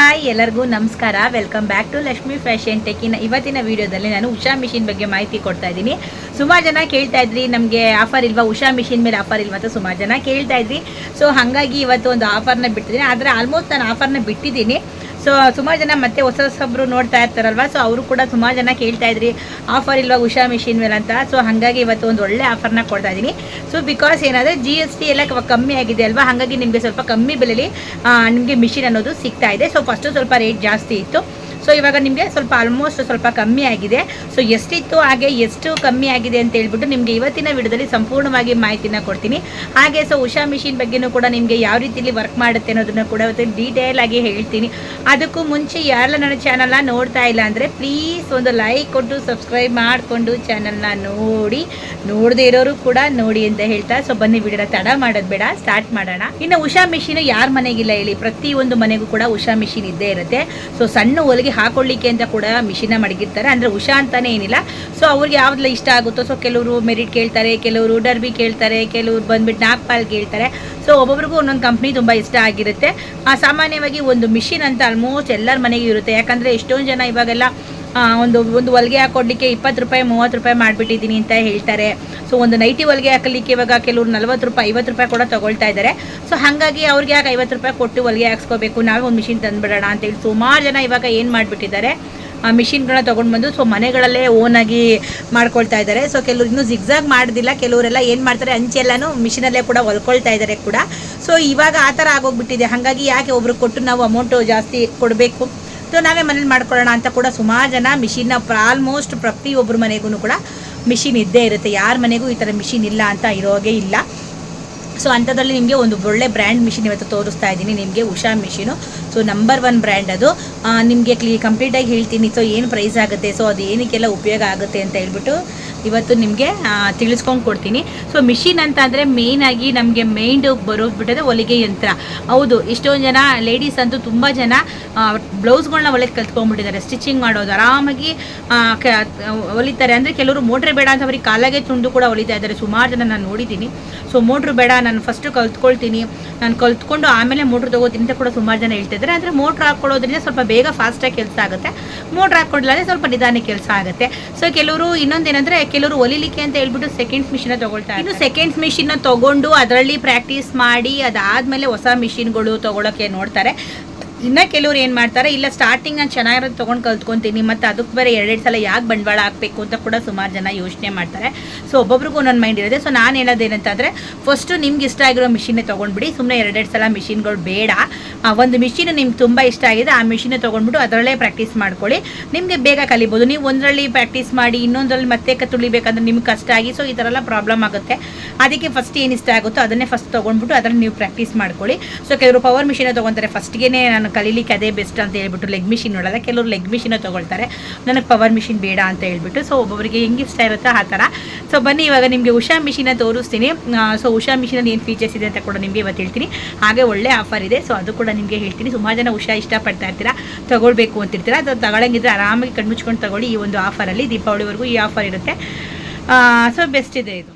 Hi ಎಲ್ಲರಿಗೂ ನಮಸ್ಕಾರ. Welcome back to Lakshmi fashion ಟೆಕ್ಕಿನ ಇವತ್ತಿನ ವಿಡಿಯೋದಲ್ಲಿ ನಾನು ಉಷಾ ಮಿಷಿನ್ ಬಗ್ಗೆ ಮಾಹಿತಿ ಕೊಡ್ತಾ ಇದ್ದೀನಿ. ಸುಮಾರು ಜನ ಕೇಳ್ತಾ ಇದ್ರಿ, ನಮಗೆ ಆಫರ್ ಇಲ್ವಾ? ಉಷಾ ಮಿಷಿನ್ ಮೇಲೆ ಆಫರ್ ಇಲ್ವಾ ಅಂತ ಸುಮಾರು ಜನ ಕೇಳ್ತಾ ಇದ್ರಿ. ಸೊ ಹಾಗಾಗಿ ಇವತ್ತು ಒಂದು ಆಫರ್ನ ಬಿಟ್ಟಿದ್ದೀನಿ. ಆದರೆ ಆಲ್ಮೋಸ್ಟ್ ನಾನು ಆಫರ್ನ ಬಿಟ್ಟಿದ್ದೀನಿ. ಸೊ ಸುಮಾರು ಜನ ಮತ್ತೆ ಹೊಸ ಹೊಸಬ್ರು ನೋಡ್ತಾ ಇರ್ತಾರಲ್ವ? ಸೊ ಅವರು ಕೂಡ ಸುಮಾರು ಜನ ಕೇಳ್ತಾ ಇದ್ರಿ ಆಫರ್ ಇಲ್ವಾ ಉಷಾ ಮಿಷಿನ್ ಮೇಲೆ ಅಂತ? ಸೊ ಹಾಗಾಗಿ ಇವತ್ತು ಒಂದು ಒಳ್ಳೆ ಆಫರ್ನ ಕೊಡ್ತಾ ಇದ್ದೀನಿ. ಸೊ ಬಿಕಾಸ್ ಏನಾದರೆ ಜಿ ಎಸ್ ಟಿ ಎಲ್ಲ ಕಮ್ಮಿ ಆಗಿದೆ ಅಲ್ವಾ? ಹಾಗಾಗಿ ನಿಮಗೆ ಸ್ವಲ್ಪ ಕಮ್ಮಿ ಬೆಲೆಯಲ್ಲಿ ನಿಮಗೆ ಮಿಷಿನ್ ಅನ್ನೋದು ಸಿಗ್ತಾ ಇದೆ. ಸೊ ಫಸ್ಟು ಸ್ವಲ್ಪ ರೇಟ್ ಜಾಸ್ತಿ ಇತ್ತು. ಸೊ ಇವಾಗ ನಿಮಗೆ ಸ್ವಲ್ಪ ಆಲ್ಮೋಸ್ಟ್ ಸ್ವಲ್ಪ ಕಮ್ಮಿ ಆಗಿದೆ. ಸೊ ಎಷ್ಟಿತ್ತು ಹಾಗೆ ಎಷ್ಟು ಕಮ್ಮಿ ಆಗಿದೆ ಅಂತ ಹೇಳ್ಬಿಟ್ಟು ನಿಮಗೆ ಇವತ್ತಿನ ವಿಡಿಯೋದಲ್ಲಿ ಸಂಪೂರ್ಣವಾಗಿ ಮಾಹಿತಿನ ಕೊಡ್ತೀನಿ. ಹಾಗೆ ಸೊ ಉಷಾ ಮಿಷಿನ್ ಬಗ್ಗೆನೂ ಕೂಡ ನಿಮಗೆ ಯಾವ ರೀತಿಯಲ್ಲಿ ವರ್ಕ್ ಮಾಡುತ್ತೆ ಅನ್ನೋದನ್ನು ಕೂಡ ಇವತ್ತು ಡೀಟೇಲ್ ಆಗಿ ಹೇಳ್ತೀನಿ. ಅದಕ್ಕೂ ಮುಂಚೆ ಯಾರೆಲ್ಲ ನನ್ನ ಚಾನಲ್ನ ನೋಡ್ತಾ ಇಲ್ಲ ಅಂದರೆ ಪ್ಲೀಸ್ ಒಂದು ಲೈಕ್ ಕೊಟ್ಟು ಸಬ್ಸ್ಕ್ರೈಬ್ ಮಾಡಿಕೊಂಡು ಚಾನಲ್ನ ನೋಡಿ. ನೋಡದೇ ಇರೋರು ಕೂಡ ನೋಡಿ ಅಂತ ಹೇಳ್ತಾ. ಸೊ ಬನ್ನಿ ವಿಡಿಯೋ ತಡ ಮಾಡೋದು ಬೇಡ ಸ್ಟಾರ್ಟ್ ಮಾಡೋಣ. ಇನ್ನು ಉಷಾ ಮಿಷಿನ್ ಯಾರ ಮನೆಗಿಲ್ಲ ಹೇಳಿ. ಪ್ರತಿ ಒಂದು ಮನೆಗೂ ಕೂಡ ಉಷಾ ಮಿಷಿನ್ ಇದ್ದೇ ಇರುತ್ತೆ. ಸೊ ಸಣ್ಣ ಹೊಲಿಗೆ ಹಾಕೊಳ್ಳಿಕ್ಕೆ ಅಂತ ಕೂಡ ಮಿಷಿನ ಮಡಗಿರ್ತಾರೆ. ಅಂದರೆ ಉಷಾ ಅಂತಲೇ ಏನಿಲ್ಲ. ಸೊ ಅವ್ರಿಗೆ ಯಾವ್ದೆಲ್ಲ ಇಷ್ಟ ಆಗುತ್ತೋ ಸೊ ಕೆಲವರು ಮೆರಿಟ್ ಕೇಳ್ತಾರೆ, ಕೆಲವರು ಡರ್ಬಿ ಕೇಳ್ತಾರೆ, ಕೆಲವರು ಬಂದ್ಬಿಟ್ಟು ನಾಗ್ಪಾಲ್ ಕೇಳ್ತಾರೆ. ಸೊ ಒಬ್ಬೊಬ್ರಿಗೂ ಒಂದೊಂದು ಕಂಪ್ನಿ ತುಂಬ ಇಷ್ಟ ಆಗಿರುತ್ತೆ. ಸಾಮಾನ್ಯವಾಗಿ ಒಂದು ಮಿಷಿನ್ ಅಂತ ಆಲ್ಮೋಸ್ಟ್ ಎಲ್ಲರ ಮನೆಗೂ ಇರುತ್ತೆ. ಯಾಕಂದರೆ ಎಷ್ಟೊಂದು ಜನ ಇವಾಗೆಲ್ಲ ಒಂದು ಒಂದು ಹೊಲಿಗೆ ಹಾಕೊಡ್ಲಿಕ್ಕೆ ಇಪ್ಪತ್ತು ರೂಪಾಯಿ, ಮೂವತ್ತು ರೂಪಾಯಿ ಮಾಡಿಬಿಟ್ಟಿದ್ದೀನಿ ಅಂತ ಹೇಳ್ತಾರೆ. ಸೊ ಒಂದು ನೈಟಿ ಹೊಲಿಗೆ ಹಾಕಲಿಕ್ಕೆ ಇವಾಗ ಕೆಲವರು ನಲ್ವತ್ತು ರೂಪಾಯಿ, ಐವತ್ತು ರೂಪಾಯಿ ಕೂಡ ತೊಗೊಳ್ತಾ ಇದ್ದಾರೆ. ಸೊ ಹಾಗಾಗಿ ಅವ್ರಿಗೆ ಯಾಕೆ ಐವತ್ತು ರೂಪಾಯಿ ಕೊಟ್ಟು ಹೊಲಿಗೆ ಹಾಕ್ಸ್ಕೋಬೇಕು? ನಾವೇ ಒಂದು ಮಿಷಿನ್ ತಂದುಬಿಡೋಣ ಅಂತೇಳಿ ಸುಮಾರು ಜನ ಇವಾಗ ಏನು ಮಾಡಿಬಿಟ್ಟಿದ್ದಾರೆ? ಆ ಮಿಷಿನ್ಗಳನ್ನ ತೊಗೊಂಡು ಬಂದು ಸೊ ಮನೆಗಳಲ್ಲೇ ಓನಾಗಿ ಮಾಡ್ಕೊಳ್ತಾ ಇದ್ದಾರೆ. ಸೊ ಕೆಲವರು ಇನ್ನೂ ಜಿಗ್ಜಾಗ್ ಮಾಡೋದಿಲ್ಲ. ಕೆಲವರೆಲ್ಲ ಏನು ಮಾಡ್ತಾರೆ? ಅಂಚೆಲ್ಲನೂ ಮಿಷಿನಲ್ಲೇ ಕೂಡ ಹೊಲ್ಕೊಳ್ತಾ ಇದ್ದಾರೆ ಕೂಡ. ಸೊ ಇವಾಗ ಆ ಥರ ಆಗೋಗ್ಬಿಟ್ಟಿದೆ. ಹಾಗಾಗಿ ಯಾಕೆ ಒಬ್ರು ಕೊಟ್ಟು ನಾವು ಅಮೌಂಟು ಜಾಸ್ತಿ ಕೊಡಬೇಕು? ಸೊ ನಾವೇ ಮನೇಲಿ ಮಾಡ್ಕೊಳ್ಳೋಣ ಅಂತ ಕೂಡ ಸುಮಾರು ಜನ ಮಿಷಿನ್ನ ಆಲ್ಮೋಸ್ಟ್ ಪ್ರತಿಯೊಬ್ಬರ ಮನೆಗೂ ಕೂಡ ಮಿಷಿನ್ ಇದ್ದೇ ಇರುತ್ತೆ. ಯಾರ ಮನೆಗೂ ಈ ಥರ ಮಿಷಿನ್ ಇಲ್ಲ ಅಂತ ಇರೋಗೆ ಇಲ್ಲ. ಸೊ ಅಂಥದ್ರಲ್ಲಿ ನಿಮಗೆ ಒಂದು ಒಳ್ಳೆ ಬ್ರ್ಯಾಂಡ್ ಮಿಷಿನ್ ಇವತ್ತು ತೋರಿಸ್ತಾ ಇದ್ದೀನಿ. ನಿಮಗೆ Usha machine. So number one brand ಅದು. ನಿಮಗೆ ಕ್ಲೀ ಕಂಪ್ಲೀಟಾಗಿ ಹೇಳ್ತೀನಿ. ಸೊ ಏನು ಪ್ರೈಸ್ ಆಗುತ್ತೆ? ಸೊ ಅದು ಏನಕ್ಕೆಲ್ಲ ಉಪಯೋಗ ಆಗುತ್ತೆ ಅಂತ ಹೇಳ್ಬಿಟ್ಟು ಇವತ್ತು ನಿಮಗೆ ತಿಳಿಸ್ಕೊಂಡು ಕೊಡ್ತೀನಿ. ಸೊ ಮಿಷಿನ್ ಅಂತ ಅಂದರೆ ಮೇಯ್ನಾಗಿ ನಮಗೆ ಮೇಯ್ನ್ ಬರೋದ್ಬಿಟ್ಟದೆ ಹೊಲಿಗೆ ಯಂತ್ರ. ಹೌದು, ಇಷ್ಟೊಂದು ಜನ ಲೇಡೀಸ್ ಅಂತೂ ತುಂಬ ಜನ ಬ್ಲೌಸ್ಗಳನ್ನ ಹೊಲಿಗೆ ಕಲ್ತ್ಕೊಂಡ್ಬಿಟ್ಟಿದ್ದಾರೆ. ಸ್ಟಿಚಿಂಗ್ ಮಾಡೋದು, ಆರಾಮಾಗಿ ಹೊಲಿತಾರೆ. ಅಂದರೆ ಕೆಲವರು ಮೋಟ್ರ್ ಬೇಡ ಅಂತ ಅವ್ರಿಗೆ ಕಾಲಾಗೆ ತುಂಡು ಕೂಡ ಹೊಲಿತಾ ಇದ್ದಾರೆ. ಸುಮಾರು ಜನ ನಾನು ನೋಡಿದ್ದೀನಿ. ಸೊ ಮೋಟ್ರ್ ಬೇಡ, ನಾನು ಫಸ್ಟು ಕಲ್ತ್ಕೊಳ್ತೀನಿ. ನಾನು ಕಲ್ತ್ಕೊಂಡು ಆಮೇಲೆ ಮೋಟ್ರ್ ತೊಗೋತೀನಿ ಅಂತ ಕೂಡ ಸುಮಾರು ಜನ ಹೇಳ್ತಿದ್ದಾರೆ ಅಂದರೆ ಮೋಟ್ರ್ ಹಾಕ್ಕೊಳ್ಳೋದ್ರಿಂದ ಸ್ವಲ್ಪ ಬೇಗ ಫಾಸ್ಟಾಗಿ ಕೆಲಸ ಆಗುತ್ತೆ. ಮೋಟ್ರ್ ಹಾಕ್ಕೊಡ್ಲಾದ್ರೆ ಸ್ವಲ್ಪ ನಿಧಾನಕ್ಕೆ ಕೆಲಸ ಆಗುತ್ತೆ. ಸೊ ಕೆಲವರು ಇನ್ನೊಂದೇನೆಂದರೆ ಕೆಲವರು ಹೊಲಿಲಿಕ್ಕೆ ಅಂತ ಹೇಳ್ಬಿಟ್ಟು ಸೆಕೆಂಡ್ಸ್ ಮಿಷಿನ ತಗೊಳ್ತಾರೆ ಇನ್ನು ಸೆಕೆಂಡ್ಸ್ ಮಿಷಿನ್ ತಗೊಂಡು ಅದರಲ್ಲಿ ಪ್ರಾಕ್ಟೀಸ್ ಮಾಡಿ ಅದಾದ್ಮೇಲೆ ಹೊಸ ಮಿಷಿನ್ಗಳು ತೊಗೊಳಕ್ಕೆ ನೋಡ್ತಾರೆ. ಇನ್ನು ಕೆಲವ್ರು ಏನು ಮಾಡ್ತಾರೆ, ಇಲ್ಲ ಸ್ಟಾರ್ಟಿಂಗ್ ನಾನು ಚೆನ್ನಾಗಿರೋದು ತಗೊಂಡು ಕಲ್ತ್ಕೊತೀನಿ, ಮತ್ತು ಅದಕ್ಕೆ ಬೇರೆ ಎರಡೆರಡು ಸಲ ಯಾಕೆ ಬಂಡವಾಳ ಹಾಕಬೇಕು ಅಂತ ಕೂಡ ಸುಮಾರು ಜನ ಯೋಚನೆ ಮಾಡ್ತಾರೆ. ಸೊ ಒಬ್ಬೊಬ್ರಿಗೂ ಒಂದೊಂದು ಮೈಂಡ್ ಇರುತ್ತೆ. ಸೊ ನಾನು ಹೇಳೋದೇನಂತಂದರೆ ಫಸ್ಟು ನಿಮ್ಗೆ ಇಷ್ಟ ಆಗಿರೋ ಮಿಷಿನ್ನೇ ತೊಗೊಂಡ್ಬಿಡಿ. ಸುಮ್ಮನೆ ಎರಡೆರಡು ಸಲ ಮಿಷಿನ್ಗಳು ಬೇಡ. ಒಂದು ಮಿಷಿನ್ ನಿಮ್ಗೆ ತುಂಬ ಇಷ್ಟ ಆಗಿದೆ, ಆ ಮಿಷಿನೇ ತೊಗೊಂಡ್ಬಿಟ್ಟು ಅದರಲ್ಲೇ ಪ್ರಾಕ್ಟೀಸ್ ಮಾಡ್ಕೊಳ್ಳಿ. ನಿಮಗೆ ಬೇಗ ಕಲಿಬೋದು. ನೀವು ಒಂದರಲ್ಲಿ ಪ್ರಾಕ್ಟೀಸ್ ಮಾಡಿ, ಇನ್ನೊಂದರಲ್ಲಿ ಮತ್ತೆ ತುಳಿಬೇಕಂದ್ರೆ ನಿಮ್ಗೆ ಕಷ್ಟ ಆಗಿ ಸೊ ಈ ಥರ ಎಲ್ಲ ಪ್ರಾಬ್ಲಮ್ ಆಗುತ್ತೆ. ಅದಕ್ಕೆ ಫಸ್ಟ್ ಏನು ಇಷ್ಟ ಆಗುತ್ತೋ ಅದನ್ನೇ ಫಸ್ಟ್ ತೊಗೊಂಡ್ಬಿಟ್ಟು ಅದರಲ್ಲಿ ನೀವು ಪ್ರಾಕ್ಟೀಸ್ ಮಾಡ್ಕೊಳ್ಳಿ. ಸೊ ಕೆಲವರು ಪವರ್ ಮಿಷಿನೇ ತೊಗೊತಾರೆ ಫಸ್ಟ್ಗೆ ನಾನು ಕಲೀಲಿಕ್ಕೆ ಅದೇ ಬೆಸ್ಟ್ ಅಂತ ಹೇಳ್ಬಿಟ್ಟು ಲೆಗ್ ಮಿಷಿನ್ ನೋಡಲ್ಲ ಕೆಲವರು ಲೆಗ್ ಮಿಷಿನ ತೊಗೊಳ್ತಾರೆ. ನನಗೆ ಪವರ್ ಮಿಷಿನ್ ಬೇಡ ಅಂತ ಹೇಳ್ಬಿಟ್ಟು ಸೊ ಒಬ್ಬೊಬ್ಬರಿಗೆ ಹೆಂಗೆ ಇಷ್ಟ ಇರುತ್ತೋ ಆ ಥರ. ಸೊ ಬನ್ನಿ, ಇವಾಗ ನಿಮಗೆ ಉಷಾ ಮಿಷಿನ ತೋರಿಸ್ತೀನಿ. ಸೊ ಉಷಾ ಮಿಷಿನಲ್ಲಿ ಏನು ಫೀಚರ್ಸ್ ಇದೆ ಅಂತ ಕೂಡ ನಿಮಗೆ ಇವತ್ತು ಹೇಳ್ತೀನಿ. ಹಾಗೆ ಒಳ್ಳೆ ಆಫರ್ ಇದೆ ಸೊ ಅದು ಕೂಡ ನಿಮಗೆ ಹೇಳ್ತೀನಿ. ಸುಮಾರು ಜನ ಉಷಾ ಇಷ್ಟಪಡ್ತಾ ಇರ್ತೀರಾ, ತೊಗೊಳ್ಬೇಕು ಅಂತಿರ್ತೀರ ಅದು ತಗೊಳಂಗಿದ್ರೆ ಆರಾಮಾಗಿ ಕಣ್ಮುಚ್ಕೊಂಡು ತಗೊಳ್ಳಿ ಈ ಒಂದು ಆಫರಲ್ಲಿ ದೀಪಾವಳಿವರೆಗೂ ಈ ಆಫರ್ ಇರುತ್ತೆ. ಸೊ ಬೆಸ್ಟ್ ಇದೆ ಇದು.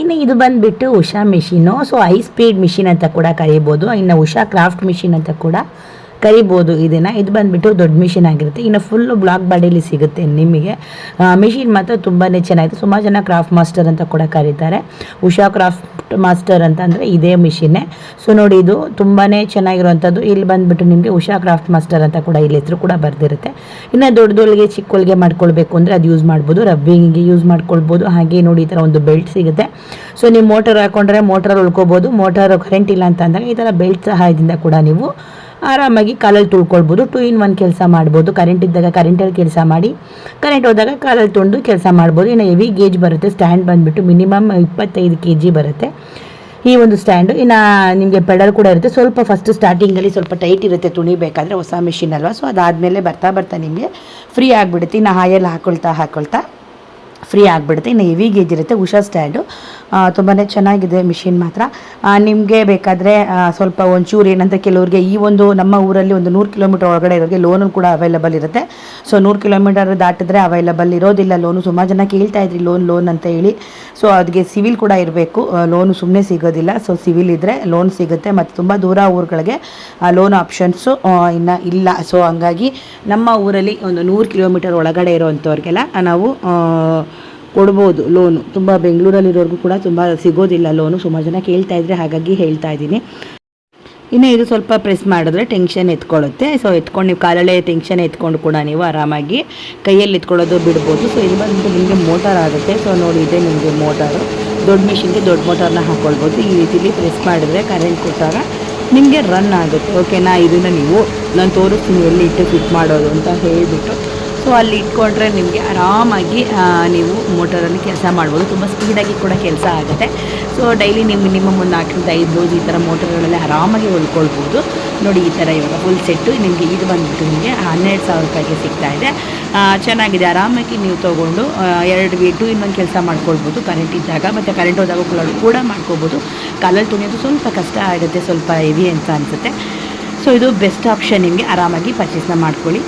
ಇನ್ನು ಇದು ಬಂದುಬಿಟ್ಟು Usha machine so high speed machine ಅಂತ ಕೂಡ ಕರೀಬೋದು. ಇನ್ನು ಉಷಾ ಕ್ರಾಫ್ಟ್ ಮಿಷಿನ್ ಅಂತ ಕೂಡ ಕರಿಬೋದು ಇದನ್ನು ಇದು ಬಂದುಬಿಟ್ಟು ದೊಡ್ಡ ಮಿಷಿನ್ ಆಗಿರುತ್ತೆ. ಇನ್ನು ಫುಲ್ಲು ಬ್ಲಾಕ್ ಬಾಡಿಲಿ ಸಿಗುತ್ತೆ ನಿಮಗೆ. ಮಿಷಿನ್ ಮಾತ್ರ ತುಂಬಾ ಚೆನ್ನಾಗಿದೆ. ಸುಮಾರು ಜನ ಕ್ರಾಫ್ಟ್ ಮಾಸ್ಟರ್ ಅಂತ ಕೂಡ ಕರೀತಾರೆ. ಉಷಾ ಕ್ರಾಫ್ಟ್ ಮಾಸ್ಟರ್ ಅಂತ ಅಂದರೆ ಇದೇ ಮಿಷಿನ್ನೇ ಸೊ ನೋಡಿ ಇದು ತುಂಬಾ ಚೆನ್ನಾಗಿರುವಂಥದ್ದು ಇಲ್ಲಿ ಬಂದುಬಿಟ್ಟು ನಿಮಗೆ ಉಷಾ ಕ್ರಾಫ್ಟ್ ಮಾಸ್ಟರ್ ಅಂತ ಕೂಡ ಇಲ್ಲಿ ಹೆಸರು ಕೂಡ ಬರೆದಿರುತ್ತೆ. ಇನ್ನು ದೊಡ್ಡದೊಳಗೆ ಹೊಲಿಗೆ ಮಾಡ್ಕೊಳ್ಬೇಕು ಅಂದರೆ ಅದು ಯೂಸ್ ಮಾಡ್ಬೋದು. ರಬ್ಬಿಂಗಿಗೆ ಯೂಸ್ ಮಾಡ್ಕೊಳ್ಬೋದು. ಹಾಗೆ ನೋಡಿ ಈ ಥರ ಒಂದು ಬೆಲ್ಟ್ ಸಿಗುತ್ತೆ. ಸೊ ನೀವು ಮೋಟರ್ ಹಾಕೊಂಡ್ರೆ ಮೋಟರ್ ಉಳ್ಕೊಬೋದು. ಮೋಟರ್ ಕರೆಂಟ್ ಇಲ್ಲ ಅಂತ ಅಂದಾಗ ಈ ಥರ ಬೆಲ್ಟ್ ಸಹಾಯದಿಂದ ಕೂಡ ನೀವು ಆರಾಮಾಗಿ ಕಾಲಲ್ಲಿ ತುಳ್ಕೊಳ್ಬೋದು ಟೂ ಇನ್ ಒನ್ ಕೆಲಸ ಮಾಡ್ಬೋದು. ಕರೆಂಟ್ ಇದ್ದಾಗ ಕರೆಂಟಲ್ಲಿ ಕೆಲಸ ಮಾಡಿ ಕರೆಂಟ್ ಹೋದಾಗ ಕಾಲಲ್ಲಿ ತೊಂದು ಕೆಲಸ ಮಾಡ್ಬೋದು. ಇನ್ನು ಹೆವಿ ಗೇಜ್ ಬರುತ್ತೆ ಸ್ಟ್ಯಾಂಡ್ ಬಂದುಬಿಟ್ಟು ಮಿನಿಮಮ್ ಇಪ್ಪತ್ತೈದು ಕೆ ಜಿ ಬರುತ್ತೆ. ಈ ಒಂದು ಸ್ಟ್ಯಾಂಡು ಇನ್ನು ನಿಮಗೆ ಪೆಡಲ್ ಕೂಡ ಇರುತ್ತೆ. ಸ್ವಲ್ಪ ಫಸ್ಟ್ ಸ್ಟಾರ್ಟಿಂಗಲ್ಲಿ ಸ್ವಲ್ಪ ಟೈಟ್ ಇರುತ್ತೆ ತುಣಿಬೇಕಾದ್ರೆ ಹೊಸ ಮೆಷಿನ್ ಅಲ್ವಾ? ಸೊ ಅದಾದಮೇಲೆ ಬರ್ತಾ ಬರ್ತಾ ನಿಮಗೆ ಫ್ರೀ ಆಗಿಬಿಡುತ್ತೆ. ಇನ್ನು ಹಾಯಲ್ಲಿ ಹಾಕೊಳ್ತಾ ಹಾಕೊಳ್ತಾ ಫ್ರೀ ಆಗಿಬಿಡುತ್ತೆ. ಇನ್ನು ಹೆವಿ ಗೇಜ್ ಇರುತ್ತೆ, ಉಷಾ ಸ್ಟ್ಯಾಂಡು ತುಂಬಾ ಚೆನ್ನಾಗಿದೆ ಮಿಷಿನ್ ಮಾತ್ರ. ನಿಮಗೆ ಬೇಕಾದರೆ ಸ್ವಲ್ಪ ಒಂಚೂರು ಏನಂತ ಕೆಲವ್ರಿಗೆ ಈ ಒಂದು ನಮ್ಮ ಊರಲ್ಲಿ ಒಂದು ನೂರು ಕಿಲೋಮೀಟರ್ ಒಳಗಡೆ ಇರೋರಿಗೆ ಲೋನು ಕೂಡ ಅವೈಲಬಲ್ ಇರುತ್ತೆ. ಸೊ ನೂರು ಕಿಲೋಮೀಟರ್ ದಾಟಿದ್ರೆ ಅವೈಲಬಲ್ ಇರೋದಿಲ್ಲ ಲೋನು ಸುಮಾರು ಜನ ಕೇಳ್ತಾ ಇದ್ರಿ ಲೋನ್ ಲೋನ್ ಅಂತ ಹೇಳಿ. ಸೊ ಅದಕ್ಕೆ ಸಿವಿಲ್ ಕೂಡ ಇರಬೇಕು. ಲೋನು ಸುಮ್ಮನೆ ಸಿಗೋದಿಲ್ಲ. ಸೊ ಸಿವಿಲ್ ಇದ್ದರೆ ಲೋನ್ ಸಿಗುತ್ತೆ. ಮತ್ತು ತುಂಬ ದೂರ ಊರುಗಳಿಗೆ ಲೋನ್ ಆಪ್ಷನ್ಸು ಇನ್ನು ಇಲ್ಲ. ಸೊ ಹಂಗಾಗಿ ನಮ್ಮ ಊರಲ್ಲಿ ಒಂದು ನೂರು ಕಿಲೋಮೀಟರ್ ಒಳಗಡೆ ಇರೋವಂಥವ್ರಿಗೆಲ್ಲ ನಾವು ಕೊಡ್ಬೋದು ಲೋನು ತುಂಬ ಬೆಂಗಳೂರಲ್ಲಿರೋರ್ಗೂ ಕೂಡ ತುಂಬ ಸಿಗೋದಿಲ್ಲ ಲೋನು ಸುಮಾರು ಜನ ಕೇಳ್ತಾ ಇದ್ರೆ ಹಾಗಾಗಿ ಹೇಳ್ತಾ ಇದ್ದೀನಿ. ಇನ್ನು ಇದು ಸ್ವಲ್ಪ ಪ್ರೆಸ್ ಮಾಡಿದ್ರೆ ಟೆನ್ಷನ್ ಎತ್ಕೊಳ್ಳುತ್ತೆ. ಸೊ ಎತ್ಕೊಂಡು ನೀವು ಕಾಲಲ್ಲೇ ಟೆನ್ಷನ್ ಎತ್ಕೊಂಡು ಕೂಡ ನೀವು ಆರಾಮಾಗಿ ಕೈಯಲ್ಲಿ ಎತ್ಕೊಳ್ಳೋದು ಬಿಡ್ಬೋದು. ಸೊ ಇದು ಬಂದು ನಿಮಗೆ ಮೋಟಾರ್ ಆಗುತ್ತೆ. ಸೊ ನೋಡಿ ಇದೆ ನಿಮಗೆ ಮೋಟಾರು ದೊಡ್ಡ ಮಿಷಿನ್ಗೆ ದೊಡ್ಡ ಮೋಟಾರ್ನ ಹಾಕ್ಕೊಳ್ಬೋದು ಈ ರೀತಿಲಿ ಪ್ರೆಸ್ ಮಾಡಿದ್ರೆ ಕರೆಂಟ್ ಕೊಟ್ಟಾಗ ನಿಮಗೆ ರನ್ ಆಗುತ್ತೆ. ಓಕೆನಾ ಇದನ್ನು ನೀವು, ನಾನು ತೋರಿಸ್ತೀನಿ ಎಲ್ಲಿ ಇಟ್ಟು ಫಿಟ್ ಮಾಡೋದು ಅಂತ ಹೇಳಿಬಿಟ್ಟು. ಸೊ ಅಲ್ಲಿ ಇಟ್ಕೊಂಡ್ರೆ ನಿಮಗೆ ಆರಾಮಾಗಿ ನೀವು ಮೋಟರಲ್ಲಿ ಕೆಲಸ ಮಾಡ್ಬೋದು. ತುಂಬ ಸ್ಪೀಡಾಗಿ ಕೂಡ ಕೆಲಸ ಆಗುತ್ತೆ. ಸೊ ಡೈಲಿ ನೀವು ಮಿನಿಮಮ್ ಒಂದು ನಾಲ್ಕರಿಂದ ಐದು ರೋಸ್ ಈ ಥರ ಮೋಟರ್ಗಳಲ್ಲಿ ಆರಾಮಾಗಿ ಹೊಲ್ಕೊಳ್ಬೋದು. ನೋಡಿ, ಈ ಥರ ಇವಾಗ ಫುಲ್ ಸೆಟ್ಟು ನಿಮಗೆ ಇದು ಬಂದುಬಿಟ್ಟು ನಿಮಗೆ ಹನ್ನೆರಡು ಸಾವಿರ ರೂಪಾಯಿಗೆ ಸಿಗ್ತಾ ಇದೆ. ಚೆನ್ನಾಗಿದೆ. ಆರಾಮಾಗಿ ನೀವು ತೊಗೊಂಡು ಎರಡು ಟು ಇನ್ನೊಂದು ಕೆಲಸ ಮಾಡ್ಕೊಳ್ಬೋದು. ಕರೆಂಟ್ ಇದ್ದಾಗ ಮತ್ತು ಕರೆಂಟ್ ಹೋದಾಗ ಕೂಡ ಮಾಡ್ಕೋಬೋದು ಕಾಲಲ್ಲಿ ತುಣಿಯೋದು ಸ್ವಲ್ಪ ಕಷ್ಟ ಆಗುತ್ತೆ, ಸ್ವಲ್ಪ ಹೆವಿ ಅಂತ ಅನಿಸುತ್ತೆ. ಸೊ ಇದು ಬೆಸ್ಟ್ ಆಪ್ಷನ್ ನಿಮಗೆ ಆರಾಮಾಗಿ ಪರ್ಚೇಸ್ನ ಮಾಡ್ಕೊಳ್ಳಿ.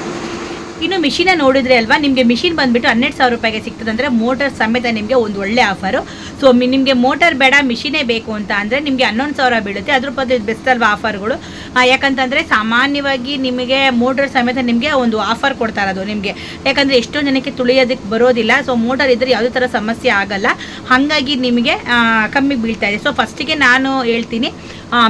ಇನ್ನು ಮಿಷಿನ ನೋಡಿದ್ರೆ ಅಲ್ವಾ, ನಿಮಗೆ ಮಿಷಿನ್ ಬಂದ್ಬಿಟ್ಟು ಹನ್ನೆರಡು ಸಾವಿರ ರೂಪಾಯಿಗೆ ಸಿಗ್ತದೆ ಅಂದರೆ ಮೋಟರ್ ಸಮೇತ ನಿಮಗೆ ಒಂದು ಒಳ್ಳೆ ಆಫರು. ಸೊ ನಿಮಗೆ ಮೋಟರ್ ಬೇಡ, ಮಿಷಿನೇ ಬೇಕು ಅಂತ ಅಂದರೆ ನಿಮಗೆ ಹನ್ನೊಂದು ಸಾವಿರ ಬೀಳುತ್ತೆ. ಅದ್ರ ಬದಲು ಬೆಸ್ಟ್ ಅಲ್ವಾ ಆಫರ್ಗಳು? ಯಾಕಂತಂದರೆ ಸಾಮಾನ್ಯವಾಗಿ ನಿಮಗೆ ಮೋಟರ್ ಸಮೇತ ನಿಮಗೆ ಒಂದು ಆಫರ್ ಕೊಡ್ತಾ ಇರೋದು ನಿಮಗೆ. ಯಾಕಂದರೆ ಎಷ್ಟೋ ಜನಕ್ಕೆ ತುಳಿಯೋದಕ್ಕೆ ಬರೋದಿಲ್ಲ, ಸೊ ಮೋಟರ್ ಇದ್ದರೆ ಯಾವುದೇ ಥರ ಸಮಸ್ಯೆ ಆಗಲ್ಲ. ಹಾಗಾಗಿ ನಿಮಗೆ ಕಮ್ಮಿಗೆ ಕಮ್ಮಿ ಬೀಳ್ತಾ ಇದೆ. ಸೊ ಫಸ್ಟಿಗೆ ನಾನು ಹೇಳ್ತೀನಿ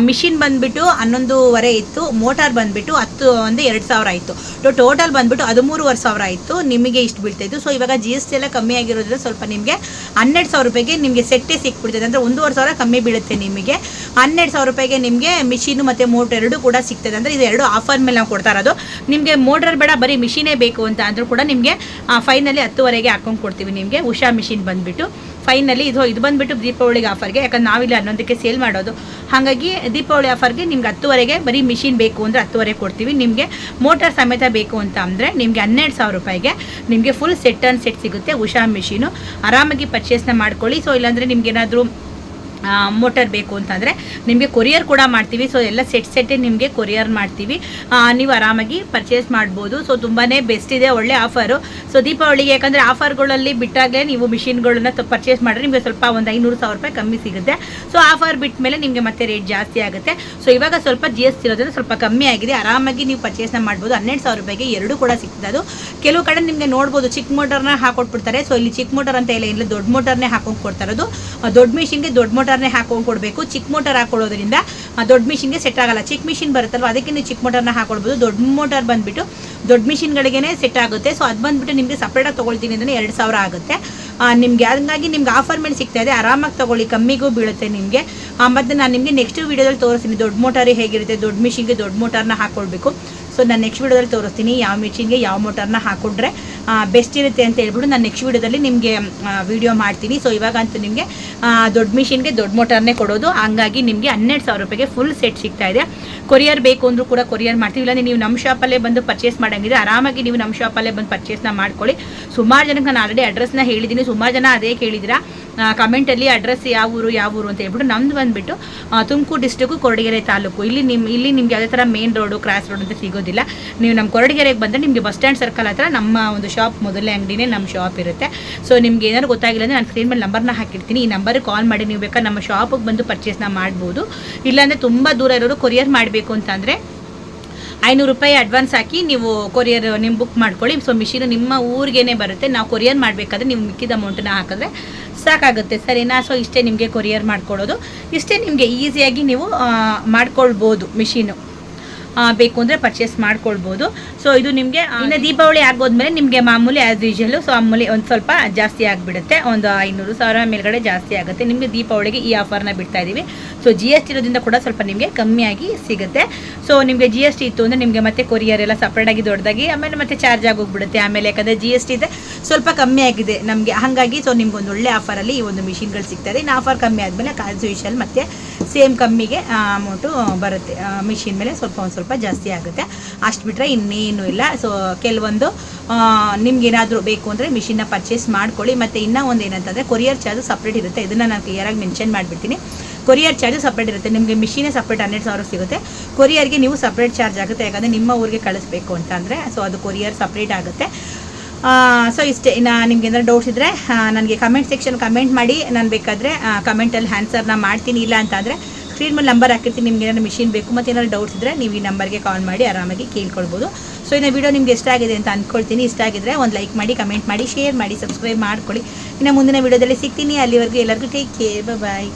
ಮಿಷಿನ್ ಬಂದ್ಬಿಟ್ಟು ಹನ್ನೊಂದೂವರೆ ಇತ್ತು ಮೋಟಾರ್ ಬಂದ್ಬಿಟ್ಟು ಹತ್ತು ಒಂದು ಎರಡು ಸಾವಿರ ಆಯಿತು. ಟೋಟಲ್ ಬಂದ್ಬಿಟ್ಟು ಹದಿಮೂರುವರೆ ಸಾವಿರ ಆಯಿತು, ನಿಮಗೆ ಇಷ್ಟು ಬೀಳ್ತಾಯಿತ್ತು. ಸೊ ಇವಾಗ ಜಿ ಎಸ್ ಟಿ ಎಲ್ಲ ಕಮ್ಮಿ ಆಗಿರೋದ್ರಿಂದ ಸ್ವಲ್ಪ ನಿಮಗೆ ಹನ್ನೆರಡು ಸಾವಿರ ರೂಪಾಯಿಗೆ ನಿಮಗೆ ಸೆಟ್ಟೇ ಸಿಕ್ಬಿಡ್ತದೆ ಅಂದರೆ ಒಂದೂವರೆ ಸಾವಿರ ಕಮ್ಮಿ ಬೀಳುತ್ತೆ ನಿಮಗೆ. ಹನ್ನೆರಡು ಸಾವಿರ ರೂಪಾಯಿಗೆ ನಿಮಗೆ ಮಿಷಿನು ಮತ್ತು ಮೋಟರ್ ಎರಡು ಕೂಡ ಸಿಗ್ತದೆ ಅಂದರೆ ಇದು ಎರಡು ಆಫರ್ ಮೇಲೆ ನಾವು ಕೊಡ್ತಾ ಇರೋದು. ನಿಮಗೆ ಮೋಟರ್ ಬೇಡ, ಬರೀ ಮಿಷಿನೇ ಬೇಕು ಅಂತ ಅಂದರೂ ಕೂಡ ನಿಮಗೆ ಫೈನಲ್ಲಿ ಹತ್ತುವರೆಗೆ ಹಾಕೊಂಡು ಕೊಡ್ತೀವಿ ನಿಮಗೆ. ಉಷಾ ಮಿಷಿನ್ ಬಂದುಬಿಟ್ಟು. ಫೈನಲಿ ಇದು ಇದು ಬಂದುಬಿಟ್ಟು ದೀಪಾವಳಿಗೆ ಆಫರ್ಗೆ, ಯಾಕಂದ್ರೆ ನಾವಿಲ್ಲಿ ಹನ್ನೊಂದಕ್ಕೆ ಸೇಲ್ ಮಾಡೋದು. ಹಾಗಾಗಿ ದೀಪಾವಳಿ ಆಫರ್ಗೆ ನಿಮ್ಗೆ ಹತ್ತುವರೆಗೆ ಬರೀ ಮಿಷಿನ್ ಬೇಕು ಅಂದರೆ ಹತ್ತುವರೆ ಕೊಡ್ತೀವಿ. ನಿಮಗೆ ಮೋಟರ್ ಸಮೇತ ಬೇಕು ಅಂತ ಅಂದರೆ ನಿಮಗೆ ಹನ್ನೆರಡು ಸಾವಿರ ರೂಪಾಯಿಗೆ ನಿಮಗೆ ಫುಲ್ ಸೆಟ್ ಆ್ಯಂಡ್ ಸೆಟ್ ಸಿಗುತ್ತೆ ಉಷಾ ಮಿಷಿನು. ಆರಾಮಾಗಿ ಪರ್ಚೇಸ್ನ ಮಾಡ್ಕೊಳ್ಳಿ. ಸೊ ಇಲ್ಲಾಂದರೆ ನಿಮ್ಗೆ ಏನಾದರೂ ಮೋಟರ್ ಬೇಕು ಅಂತಂದರೆ ನಿಮಗೆ ಕೊರಿಯರ್ ಕೂಡ ಮಾಡ್ತೀವಿ. ಸೊ ಎಲ್ಲ ಸೆಟ್ ಸೆಟ್ಟೇ ನಿಮಗೆ ಕೊರಿಯರ್ ಮಾಡ್ತೀವಿ. ನೀವು ಆರಾಮಾಗಿ ಪರ್ಚೇಸ್ ಮಾಡ್ಬೋದು. ಸೊ ತುಂಬಾ ಬೆಸ್ಟ್ ಇದೆ. ಒಳ್ಳೆ ಆಫರು ಸೊ ದೀಪಾವಳಿಗೆ ಯಾಕಂದರೆ ಆಫರ್ಗಳಲ್ಲಿ ಬಿಟ್ಟಾಗಲೇ ನೀವು ಮಿಷಿನ್ಗಳನ್ನ ಪರ್ಚೇಸ್ ಮಾಡಿದ್ರೆ ನಿಮಗೆ ಸ್ವಲ್ಪ ಒಂದು ಐನೂರು ಸಾವಿರ ರೂಪಾಯಿ ಕಮ್ಮಿ ಸಿಗುತ್ತೆ. ಸೊ ಆಫರ್ ಬಿಟ್ಟ ಮೇಲೆ ನಿಮಗೆ ಮತ್ತೆ ರೇಟ್ ಜಾಸ್ತಿ ಆಗುತ್ತೆ. ಸೊ ಇವಾಗ ಸ್ವಲ್ಪ ಜಿ ಎಸ್ ಇರೋದ್ರಿಂದ ಸ್ವಲ್ಪ ಕಮ್ಮಿ ಆಗಿದೆ. ಆರಾಮಾಗಿ ನೀವು ಪರ್ಚೇಸ್ನ ಮಾಡ್ಬೋದು. ಹನ್ನೆರಡು ಸಾವಿರ ರೂಪಾಯಿಗೆ ಎರಡು ಕೂಡ ಸಿಗ್ತದೆ ಅದು. ಕೆಲವು ಕಡೆ ನಿಮಗೆ ನೋಡ್ಬೋದು ಚಿಕ್ಕ ಮೋಟರ್ನ ಹಾಕೊಟ್ಬಿಡ್ತಾರೆ. ಸೊ ಇಲ್ಲಿ ಚಿಕ್ಕ ಮೋಟರ್ ಅಂತ ಇಲ್ಲ ಇಲ್ಲ ದೊಡ್ಡ ಮೋಟರ್ನೇ ಹಾಕೊಂಡು ಕೊಡ್ತಾರದು ದೊಡ್ಡ ಮಿಷಿನ್ಗೆ ದೊಡ್ಡ ಮೋಟರ್ನೇ ಹಾಕೊಂಡು ಕೊಡಬೇಕು. ಚಿಕ್ಕ ಮೋಟರ್ ಹಾಕೊಳ್ಳೋದ್ರಿಂದ ಆ, ದೊಡ್ಡ ಮಿಷಿನ್ಗೆ ಸೆಟ್ ಆಗಲ್ಲ. ಚಿಕ್ಕ ಮಿಷಿನ್ ಬರುತ್ತಲ್ವ ಅದಕ್ಕೆ ನೀವು ಚಿಕ್ಕ ಮೋಟರ್ನ ಹಾಕೊಳ್ಬೋದು. ದೊಡ್ಡ ಮೋಟರ್ ಬಂದ್ಬಿಟ್ಟು ದೊಡ್ಡ ಮಿಷಿನ್ಗಳಿಗೆ ಸೆಟ್ ಆಗುತ್ತೆ. ಸೊ ಅದು ಬಂದುಬಿಟ್ಟು ನಿಮಗೆ ಸಪ್ರೇಟಾಗಿ ತೊಗೊಳ್ತೀನಿ ಅಂದರೆ ಎರಡು ಸಾವಿರ ಆಗುತ್ತೆ. ನಿಮಗೆ ಹಂಗಾಗಿ ನಿಮ್ಗೆ ಆಫರ್ ಮೇಲೆ ಸಿಗ್ತಾ ಇದೆ. ಆರಾಮಾಗಿ ತೊಗೊಳ್ಳಿ, ಕಮ್ಮಿಗೂ ಬೀಳುತ್ತೆ ನಿಮಗೆ. ಮತ್ತು ನಾನು ನಿಮಗೆ ನೆಕ್ಸ್ಟ್ ವೀಡಿಯೋದಲ್ಲಿ ತೋರಿಸ್ತೀನಿ. ದೊಡ್ಡ ಮೋಟಾರ್ ಹೇಗಿರುತ್ತೆ, ದೊಡ್ಡ ಮಿಷಿನ್ಗೆ ದೊಡ್ಡ ಮೋಟಾರ್ನ ಹಾಕ್ಕೊಳ್ಬೇಕು ಸೊ ನಾನು ನೆಕ್ಸ್ಟ್ ವೀಡಿಯೋದಲ್ಲಿ ತೋರಿಸ್ತೀನಿ. ಯಾವ ಮಿಷಿನ್ಗೆ ಯಾವ ಮೋಟಾರ್ನ ಹಾಕೊಂಡ್ರೆ ಬೆಸ್ಟ್ ಇರುತ್ತೆ ಅಂತ ಹೇಳ್ಬಿಟ್ಟು ನಾನು ನೆಕ್ಸ್ಟ್ ವೀಡಿಯೋದಲ್ಲಿ ನಿಮಗೆ ವಿಡಿಯೋ ಮಾಡ್ತೀನಿ. ಸೊ ಇವಾಗಂತೂ ನಿಮಗೆ ದೊಡ್ಡ ಮಿಷಿನ್ಗೆ ದೊಡ್ಡ ಮೋಟಾರ್ನೇ ಕೊಡೋದು. ಹಂಗಾಗಿ ನಿಮಗೆ ಹನ್ನೆರಡು ಸಾವಿರ ರೂಪಾಯಿಗೆ ಫುಲ್ ಸೆಟ್ ಸಿಗ್ತಾ ಇದೆ. ಕೊರಿಯರ್ ಬೇಕು ಅಂದರೂ ಕೂಡ ಕೊರಿಯರ್ ಮಾಡ್ತೀವಿ. ಇಲ್ಲ ನೀವು ನಮ್ಮ ಶಾಪಲ್ಲೇ ಬಂದು ಪರ್ಚೇಸ್ ಮಾಡೋಂಗಿದ್ರೆ ಆರಾಮಾಗಿ ನೀವು ನಮ್ಮ ಶಾಪಲ್ಲೇ ಬಂದು ಪರ್ಚೇಸ್ನ ಮಾಡ್ಕೊಳ್ಳಿ. ಸುಮಾರು ಜನಕ್ಕೆ ನಾನು ಆಲ್ರೆಡಿ ಅಡ್ರೆಸ್ನ ಹೇಳಿದ್ದೀನಿ. ಸುಮಾರು ಜನ ಅದೇ ಕೇಳಿದ್ದೀರಾ? ಕಮೆಂಟಲ್ಲಿ ಅಡ್ರೆಸ್ ಯಾವ ಊರು ಯಾವ ಊರು ಅಂತ ಹೇಳ್ಬಿಟ್ಟು ನಮ್ದು ಬಂದುಬಿಟ್ಟು ತುಮಕೂರು ಡಿಸ್ಟಿಕ್ಕು ಕೊರಡಗೆರೆ ತಾಲೂಕು. ಇಲ್ಲಿ ನಿಮ್ಮ ಇಲ್ಲಿ ನಿಮ್ಗೆ ಯಾವುದೇ ಥರ ಮೇನ್ ರೋಡು ಕ್ರಾಸ್ ರೋಡ್ ಅಂತ ಸಿಗೋದಿಲ್ಲ. ನೀವು ನಮ್ಮ ಕೊರಡಗೆರೆಗೆ ಬಂದರೆ ನಿಮಗೆ ಬಸ್ ಸ್ಟ್ಯಾಂಡ್ ಸರ್ಕಲ್ ಹತ್ರ ನಮ್ಮ ಒಂದು ಶಾಪ್ ಮೊದಲನೇ ಅಂಗಡಿನೇ ನಮ್ಮ ಶಾಪ್ ಇರುತ್ತೆ. ಸೊ ನಿಮ್ಗೆ ಏನಾದ್ರು ಗೊತ್ತಾಗಿಲ್ಲ ಅಂದರೆ ನಾನು ಸ್ಕ್ರೀನ್ ಮೇಲೆ ನಂಬರ್ನ ಹಾಕಿರ್ತೀನಿ. ಈ ನಂಬರ್ಗೆ ಕಾಲ್ ಮಾಡಿ, ನೀವು ಬೇಕಾದ್ರೆ ನಮ್ಮ ಶಾಪಿಗೆ ಬಂದು ಪರ್ಚೇಸ್ನ ಮಾಡ್ಬೋದು. ಇಲ್ಲಾಂದರೆ ತುಂಬ ದೂರ ಇರೋರು ಕೊರಿಯರ್ ಮಾಡಬೇಕು ಅಂತಂದರೆ, ಐನೂರು ರೂಪಾಯಿ ಅಡ್ವಾನ್ಸ್ ಹಾಕಿ ನೀವು ಕೊರಿಯರ್ ನಿಮ್ಮ ಬುಕ್ ಮಾಡ್ಕೊಳ್ಳಿ. ಸೊ ಮಿಷಿನ್ ನಿಮ್ಮ ಊರಿಗೇನೆ ಬರುತ್ತೆ. ನಾವು ಕೊರಿಯರ್ ಮಾಡಬೇಕಾದ್ರೆ ನೀವು ಮಿಕ್ಕಿದ ಅಮೌಂಟನ್ನ ಹಾಕಿದ್ರೆ ಸಾಕಾಗುತ್ತೆ. ಸರಿನಾ? ಸೊ ಇಷ್ಟೇ ನಿಮಗೆ ಕೊರಿಯರ್ ಮಾಡ್ಕೊಳ್ಳೋದು ಇಷ್ಟೇ ನಿಮಗೆ ಈಸಿಯಾಗಿ ನೀವು ಮಾಡ್ಕೊಳ್ಬೋದು ಮಿಷಿನು ಬೇಕು ಅಂದರೆ ಪರ್ಚೇಸ್ ಮಾಡ್ಕೊಳ್ಬೋದು. ಸೊ ಇದು ನಿಮಗೆ ಇನ್ನು ದೀಪಾವಳಿ ಆಗೋದ್ಮೇಲೆ ನಿಮಗೆ ಮಾಮೂಲಿ ಆ್ಯಸ್ ಯೂಶಲು ಸೊ ಮಾಮೂಲಿ ಒಂದು ಸ್ವಲ್ಪ ಜಾಸ್ತಿ ಆಗಿಬಿಡುತ್ತೆ. ಒಂದು ಐನೂರು ಸಾವಿರ ಮೇಲ್ಗಡೆ ಜಾಸ್ತಿ ಆಗುತ್ತೆ. ನಿಮಗೆ ದೀಪಾವಳಿಗೆ ಈ ಆಫರ್ನ ಬಿಡ್ತಾ ಇದ್ದೀವಿ ಸೊ ಜಿ ಎಸ್ ಟಿ ಇರೋದ್ರಿಂದ ಕೂಡ ಸ್ವಲ್ಪ ನಿಮಗೆ ಕಮ್ಮಿಯಾಗಿ ಸಿಗುತ್ತೆ. ಸೊ ನಿಮಗೆ ಜಿ ಎಸ್ ಟಿ ಇತ್ತು ಅಂದರೆ ನಿಮಗೆ ಮತ್ತೆ ಕೊರಿಯರ್ ಎಲ್ಲ ಸಪ್ರೇಟಾಗಿ ದೊಡ್ಡದಾಗಿ ಆಮೇಲೆ ಮತ್ತೆ ಚಾರ್ಜ್ ಆಗೋಗ್ಬಿಡುತ್ತೆ ಆಮೇಲೆ ಯಾಕಂದರೆ ಜಿ ಎಸ್ ಟಿ ಇದೆ ಸ್ವಲ್ಪ ಕಮ್ಮಿ ಆಗಿದೆ ನಮಗೆ. ಹಾಗಾಗಿ ಸೊ ನಿಮ್ಗೆ ಒಂದು ಒಳ್ಳೆ ಆಫರಲ್ಲಿ ಈ ಒಂದು ಮಿಷಿನ್ಗಳು ಸಿಗ್ತದೆ ಇನ್ನು ಆಫರ್ ಕಮ್ಮಿ ಆದಮೇಲೆ ಆ್ಯಸ್ ಯೂಶಲ್ ಮತ್ತೆ ಸೇಮ್ ಕಮ್ಮಿಗೆ ಅಮೌಂಟು ಬರುತ್ತೆ. ಮಿಷಿನ್ ಮೇಲೆ ಸ್ವಲ್ಪ ಒಂದು ಸ್ವಲ್ಪ ರೂಪಾಯಿ ಜಾಸ್ತಿ ಆಗುತ್ತೆ. ಅಷ್ಟು ಬಿಟ್ಟರೆ ಇನ್ನೇನು ಇಲ್ಲ. ಸೊ ಕೆಲವೊಂದು ನಿಮ್ಗೇನಾದರೂ ಬೇಕು ಅಂದರೆ ಮಿಷಿನ್ನ ಪರ್ಚೇಸ್ ಮಾಡ್ಕೊಳ್ಳಿ. ಮತ್ತು ಇನ್ನೂ ಒಂದು ಏನಂತಂದರೆ ಕೊರಿಯರ್ ಚಾರ್ಜ್ ಸಪ್ರೇಟ್ ಇರುತ್ತೆ. ಇದನ್ನು ನಾನು ಕ್ಲಿಯರಾಗಿ ಮೆನ್ಷನ್ ಮಾಡಿಬಿಡ್ತೀನಿ. ಕೊರಿಯರ್ ಚಾರ್ಜ್ ಸಪ್ರೇಟ್ ಇರುತ್ತೆ. ನಿಮಗೆ ಮಿಷಿನೇ ಸಪ್ರೇಟ್ ಹನ್ನೆರಡು ಸಾವಿರ ಸಿಗುತ್ತೆ. ಕೊರಿಯರ್ಗೆ ನೀವು ಸಪ್ರೇಟ್ ಚಾರ್ಜ್ ಆಗುತ್ತೆ. ಯಾಕಂದರೆ ನಿಮ್ಮ ಊರಿಗೆ ಕಳಿಸ್ಬೇಕು ಅಂತಂದರೆ ಸೊ ಅದು ಕೊರಿಯರ್ ಸಪ್ರೇಟ್ ಆಗುತ್ತೆ. ಸೊ ಇಷ್ಟೇ ಇನ್ನು ನಿಮ್ಗೆ ಏನಾದ್ರು ಡೌಟ್ಸ್ ಇದ್ದರೆ ನನಗೆ ಕಮೆಂಟ್ ಸೆಕ್ಷನ್ ಕಮೆಂಟ್ ಮಾಡಿ. ನಾನು ಬೇಕಾದರೆ ಕಮೆಂಟಲ್ಲಿ ಆನ್ಸರ್ನ ಮಾಡ್ತೀನಿ. ಇಲ್ಲ ಅಂತಂದರೆ ಸ್ಕ್ರೀನ್ ಮೇಲೆ ನಂಬರ್ ಹಾಕಿರ್ತೀನಿ, ನಿಮ್ಗೆ ಏನಾದ್ರು ಮಿಷಿನ್ ಬೇಕು ಮತ್ತು ಏನಾದ್ರು ಡೌಟ್ಸ್ ಇದ್ದರೆ ನೀವು ಈ ನಂಬರ್ಗೆ ಕಾಲ್ ಮಾಡಿ ಆರಾಮಾಗಿ ಕೇಳ್ಕೊಳ್ಬೋದು. ಸೊ ಇನ್ನು ವಿಡಿಯೋ ನಿಮ್ಗೆ ಇಷ್ಟ ಆಗಿದೆ ಅಂತ ಅಂದ್ಕೊಳ್ತೀನಿ ಇಷ್ಟ ಆಗಿದ್ರೆ ಒಂದು ಲೈಕ್ ಮಾಡಿ ಕಮೆಂಟ್ ಮಾಡಿ ಶೇರ್ ಮಾಡಿ ಸಬ್ಸ್ಕ್ರೈಬ್ ಮಾಡ್ಕೊಳ್ಳಿ. ಇನ್ನು ಮುಂದಿನ ವಿಡಿಯೋದಲ್ಲಿ ಸಿಗ್ತೀನಿ. ಅಲ್ಲಿವರೆಗೂ ಎಲ್ಲರಿಗೂ ಟೇಕ್ ಕೇರ್ ಬಾಯ್